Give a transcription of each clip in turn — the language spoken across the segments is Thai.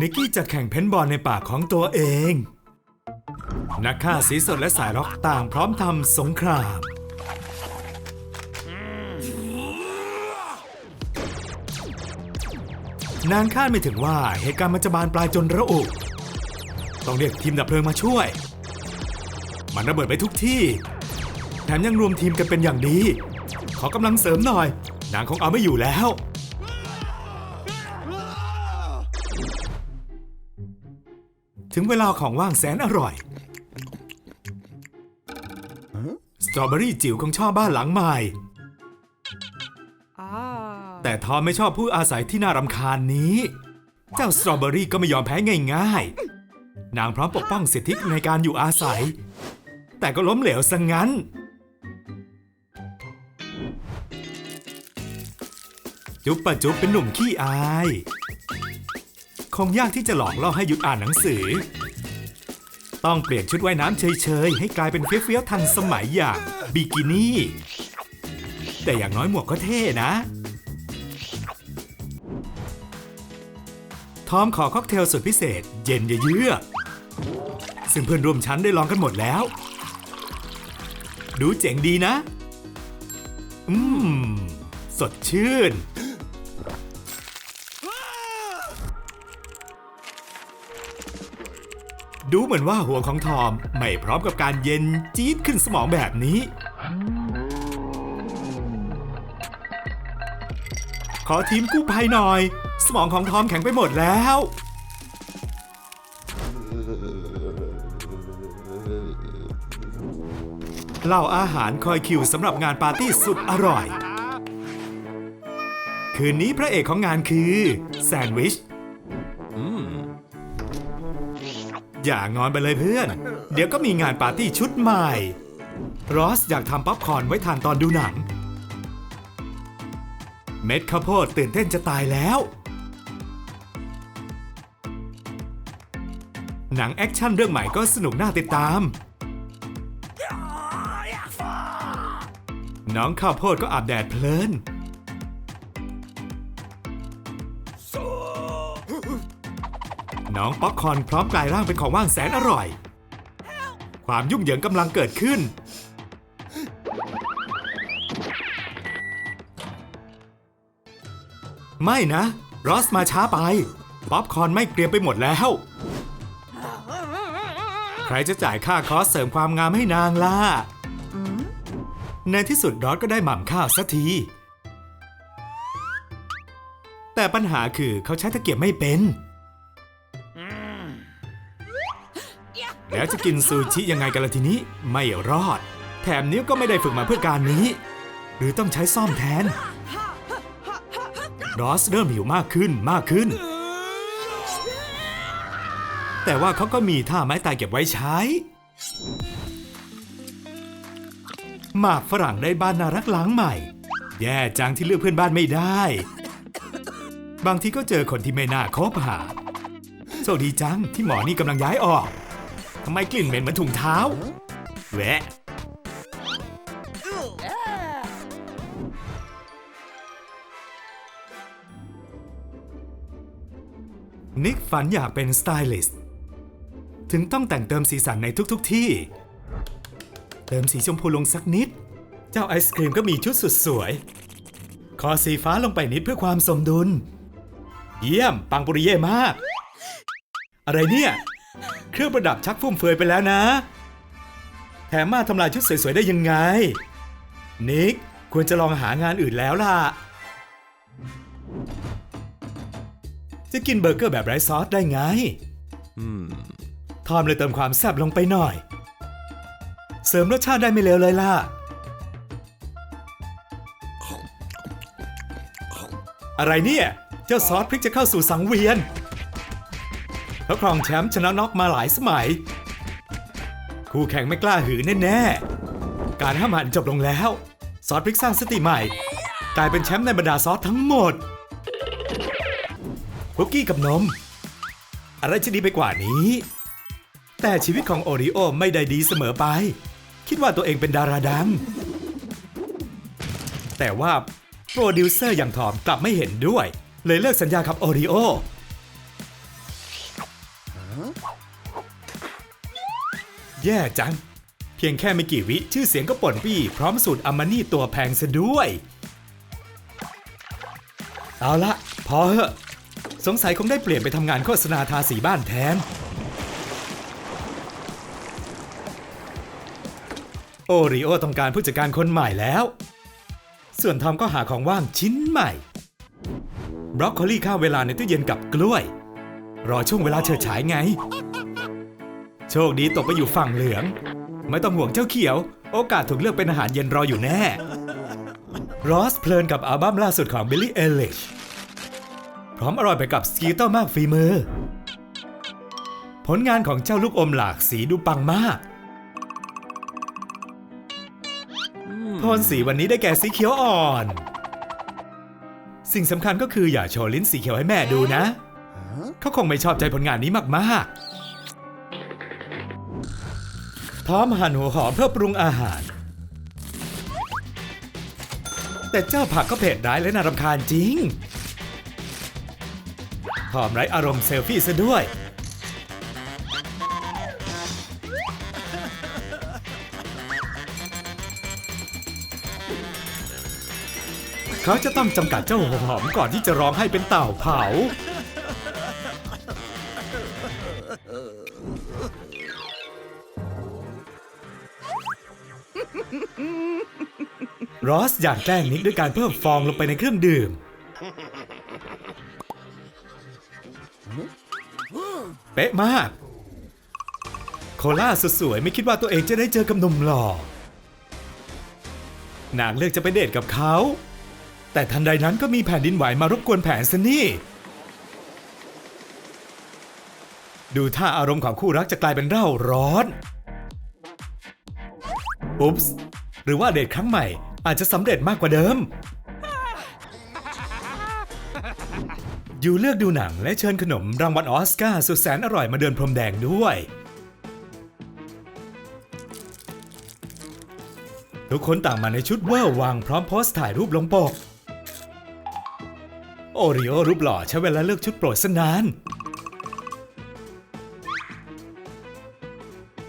นิกกี้จะแข่งเพนบอลในป่ากของตัวเอง นักฆ่าสีสดและสายล็อกต่างพร้อมทำสงคราม นางคาดไม่ถึงว่าเหตุการณ์มันจะบานปลายจนระอุต้องเรียกทีมดับเพลิงมาช่วย มันระเบิดไปทุกที่ แถมยังรวมทีมกันเป็นอย่างดี ขอกำลังเสริมหน่อย นางคงเอาไม่อยู่แล้ว ถึงเวลาของว่างแสนอร่อย สตรอเบอรี่จิ๋วคงชอบบ้านหลังใหม่ Ah. แต่ทอมไม่ชอบผู้อาศัยที่น่ารำคาญนี้ เจ้าสตรอเบอรี่ก็ไม่ยอมแพ้ง่ายๆ นางพร้อมปกป้องสิทธิในการอยู่อาศัย แต่ก็ล้มเหลวซะงงั้น จุ๊บปะจุ๊บเป็นหนุ่มขี้อาย คงยากที่จะหลอกล่อให้หยุดอ่านหนังสือ ต้องเปลี่ยนชุดว่ายน้ำเฉยๆ ให้กลายเป็นเฟี้ยวๆทันสมัยอย่างบิกินี่ แต่อย่างน้อยหมวกก็เท่นะ ทอมขอค็อกเทลสุดพิเศษ เย็นเยือกซึ่งเพื่อนร่วมชั้นได้ลองกันหมดแล้ว ดูเจ๋งดีนะ อืม สดชื่น ดูเหมือนว่าหัวของทอม ไม่พร้อมกับการเย็นจี๊ดขึ้นสมองแบบนี้ ขอทีมกู้ภัยหน่อย สมองของทอมแข็งไปหมดแล้ว เหล่าอาหารคอยคิวสำหรับงานปาร์ตี้สุดอร่อย คืนนี้พระเอกของงานคือ แซนด์วิช อ อย่างอนไปเลยเพื่อน เดี๋ยวก็มีงานปาร์ตี้ชุดใหม่ รอสอยากทำป๊อปคอร์นไว้ทานตอนดูหนัง เม็ดข้าวโพดตื่นเต้นจะตายแล้ว หนังแอคชั่นเรื่องใหม่ก็สนุกน่าติดตาม น้องข้าวโพดก็อาบแดดเพลิน น้องป๊อปคอนพร้อมกลายร่างเป็นของว่างแสนอร่อย ความยุ่งเหยิงกำลังเกิดขึ้น ไม่นะ รอสมาช้าไป ป๊อปคอนไม่เกรียมไปหมดแล้ว ใครจะจ่ายค่าคอสเสริมความงามให้นางล่ะ ในที่สุดรอสก็ได้หม่ำข้าวสักทีแต่ปัญหาคือเขาใช้ตะเกียบไม่เป็น แล้วจะกินซูชิยังไงกันล่ะทีนี้ไม่รอด แถมนิ้วก็ไม่ได้ฝึกมาเพื่อการนี้ หรือต้องใช้ซ่อมแทนรอสเริ่มหิวมากขึ้นมากขึ้น แต่ว่าเขาก็มีท่าไม้ตายเก็บไว้ใช้ หมากฝรั่งได้บ้านน่ารักหลังใหม่ แย่จังที่เลือกเพื่อนบ้านไม่ได้ บางทีก็เจอคนที่ไม่น่าคบหาโชคดีจังที่หมอนี่กำลังย้ายออก ทำไมกลิ่นเหม็นเหมือนถุงเท้าแหวะ นิกฝันอยากเป็นสไตลิสต์ ถึงต้องแต่งเติมสีสันในทุกๆทที่ เติมสีชมพูลงสักนิด เจ้าไอศครีมก็มีชุดสุดสวย ขอสีฟ้าลงไปนิดเพื่อความสมดุล เยี่ยม ปังปุริเย่มาก อะไรเนี่ย เครื่องประดับชักฟุ่มเฟือยไปแล้วนะ แถมมาทำลายชุดสวยๆได้ยังไง นิกควรจะลองหางานอื่นแล้วล่ะ จะกินเบอร์เกอร์แบบไร้ซอสได้ไงทอมเลยเติมความแซ่บลงไปหน่อย เสริมรสชาติได้ไม่เลวเลยล่ะ อะไรเนี่ย เจ้าซอสพริกจะเข้าสู่สังเวียน เขาครองแชมป์ชนะน็อกมาหลายสมัย คู่แข่งไม่กล้าหือแน่ๆ การห้ามหันจบลงแล้ว ซอสพริกสร้างสติใหม่ กลายเป็นแชมป์ในบรรดาซอสทั้งหมดคุกกี้กับนม อะไรจะดีไปกว่านี้ แต่ชีวิตของโอริโอไม่ได้ดีเสมอไป คิดว่าตัวเองเป็นดาราดัง แต่ว่าโปรดิวเซอร์อย่างทอมกลับไม่เห็นด้วย เลยเลิกสัญญากับโอริโอ แย่จัง เพียงแค่ไม่กี่วิชื่อเสียงก็ป่นปี้ พร้อมสูตรอามานี่ตัวแพงซะด้วย เอาละ พอเหอะ สงสัยคงได้เปลี่ยนไปทำงานโฆษณาทาสีบ้านแทน โอริโอต้องการผู้จัดการคนใหม่แล้ว ส่วนทอมก็หาของว่างชิ้นใหม่ บรอกโคลี่ข้าวเวลาในตู้เย็นกับกล้วย รอช่วงเวลาเฉิดฉายไง โชคดีตกไปอยู่ฝั่งเหลือง ไม่ต้องห่วงเจ้าเขียว โอกาสถูกเลือกเป็นอาหารเย็นรออยู่แน่รอสเพลินกับอัลบั้มล่าสุดของบิลลี่เอลิชพร้อมอร่อยไปกับสกีโต้มากฝีมือ ผลงานของเจ้าลูกอมหลากสีดูปังมากโทนสีวันนี้ได้แก่สีเขียวอ่อน สิ่งสำคัญก็คืออย่าโชว์ลิ้นสีเขียวให้แม่ดูนะ เขาคงไม่ชอบใจผลงานนี้มากๆพร้อมหั่นหัวหอมเพื่อปรุงอาหาร แต่เจ้าผักก็เผ็ดร้ายและน่ารำคาญจริงหอมไร้อารมณ์เซลฟี่ซะด้วย เขาจะต้องจำกัดเจ้าหัวหอมก่อนที่จะร้องให้เป็นเต่าเผา รอสอยากแกล้งนิกด้วยการเพิ่มฟองลงไปในเครื่องดื่ม เป๊ะมาก โคล่าสุดสวยไม่คิดว่าตัวเองจะได้เจอกับหนุ่มหล่อนางเลือกจะไปเดทกับเขา แต่ทันใดนั้นก็มีแผ่นดินไหวมารบกวนแผนซะนี่ ดูท่าอารมณ์ของคู่รักจะกลายเป็นเร่าร้อน อุ๊ปส์หรือว่าเดทครั้งใหม่ อาจจะสำเร็จมากกว่าเดิม อยู่เลือกดูหนังและเชิญขนมรางวัลออสการ์สุดแสนอร่อยมาเดินพรมแดงด้วย ทุกคนต่างมาในชุดเวอร์วังพร้อมโพสต์ถ่ายรูปลงปก โอริโอรูปหล่อใช้เวลาเลือกชุดโปรดสนาน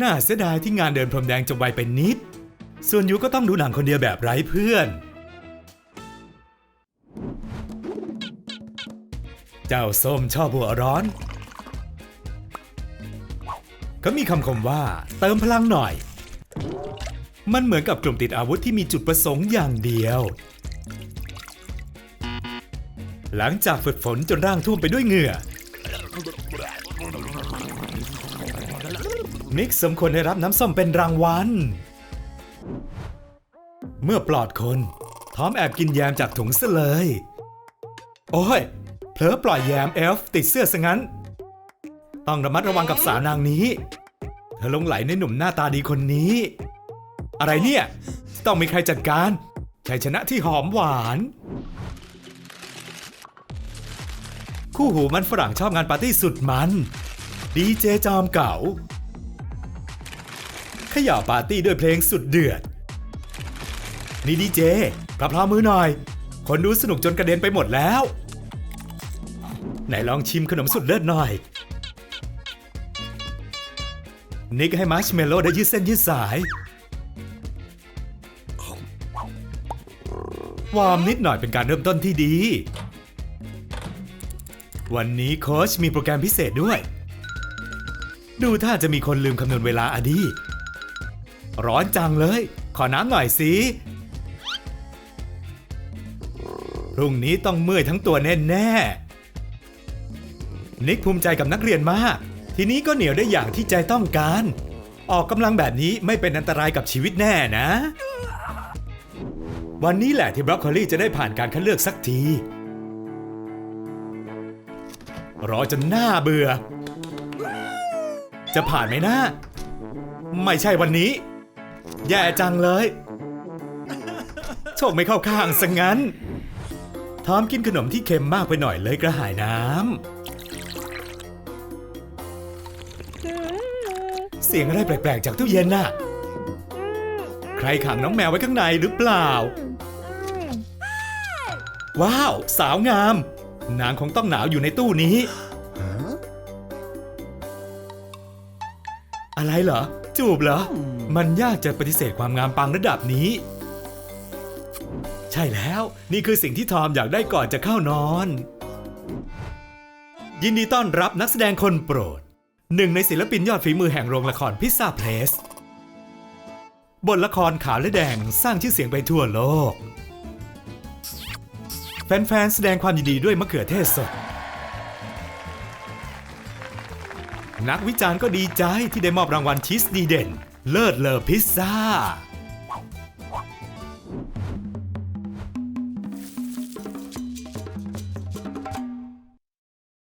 น่าเสียดายที่งานเดินพรมแดงจะไวไปนิด ส่วนยูก็ต้องดูหนังคนเดียวแบบไร้เพื่อน เจ้าส้มชอบหัวร้อน ก็มีคำคมว่า เติมพลังหน่อย มันเหมือนกับกลุ่มติดอาวุธที่มีจุดประสงค์อย่างเดียว หลังจากฝึกฝนจนร่างท่วมไปด้วยเหงื่อนิกสมควรได้รับน้ำส้มเป็นรางวัล เมื่อปลอดคนทอมแอบกินแยมจากถุงซะเลย โอ้ยเผลอปล่อยแยมเอลฟ์ติดเสื้อซะงั้น ต้องระมัดระวังกับสาวนางนี้ เธอลงไหลในหนุ่มหน้าตาดีคนนี้ อะไรเนี่ย ต้องมีใครจัดการชัยชนะที่หอมหวาน คู่หูมันฝรั่งชอบงานปาร์ตี้สุดมัน ดีเจจอมเก่า ขย่าปาร์ตี้ด้วยเพลงสุดเดือด นี่ดีเจปรับพลามือหน่อย คนดูสนุกจนกระเด็นไปหมดแล้ว ไหนลองชิมขนมสุดเลิศหน่อย นิกให้มาร์ชเมลโล่ได้ยืดเส้นยืดสาย วอร์มนิดหน่อยเป็นการเริ่มต้นที่ดี วันนี้โค้ชมีโปรแกรมพิเศษด้วย ดูถ้าจะมีคนลืมคำนวณเวลาอดี ร้อนจังเลย ขอน้ำหน่อยสิพรุ่งนี้ต้องเมื่อยทั้งตัวแน่ๆนิกภูมิใจกับนักเรียนมาก ทีนี้ก็เหนียวได้อย่างที่ใจต้องการ ออกกำลังแบบนี้ไม่เป็นอันตรายกับชีวิตแน่นะ วันนี้แหละที่บรอกโคลีจะได้ผ่านการคัดเลือกสักที รอจนหน้าเบื่อ จะผ่านไหมนะ ไม่ใช่วันนี้ แย่จังเลย โชคไม่เข้าข้างสังงั้น ทอมกินขนมที่เค็มมากไปหน่อยเลยกระหายน้ำ เสียงอะไรแปลกๆจากตู้เย็นน่ะ ใครขังน้องแมวไว้ข้างในหรือเปล่า ว้าว สาวงาม นางคงต้องหนาวอยู่ในตู้นี้ อะไรเหรอ จูบเหรอ มันยากจะปฏิเสธความงามปังระดับนี้ ใช่แล้วนี่คือสิ่งที่ทอมอยากได้ก่อนจะเข้านอน ยินดีต้อนรับนักแสดงคนโปรด หนึ่งในศิลปินยอดฝีมือแห่งโรงละครพิซซ่าเพลสบทละครขาวและแดงสร้างชื่อเสียงไปทั่วโลก แฟนๆแสดงความยินดีด้วยมะเขือเทศสด นักวิจารณ์ก็ดีใจที่ได้มอบรางวัลชีสดีเด่น เลิศเลอพิซซ่า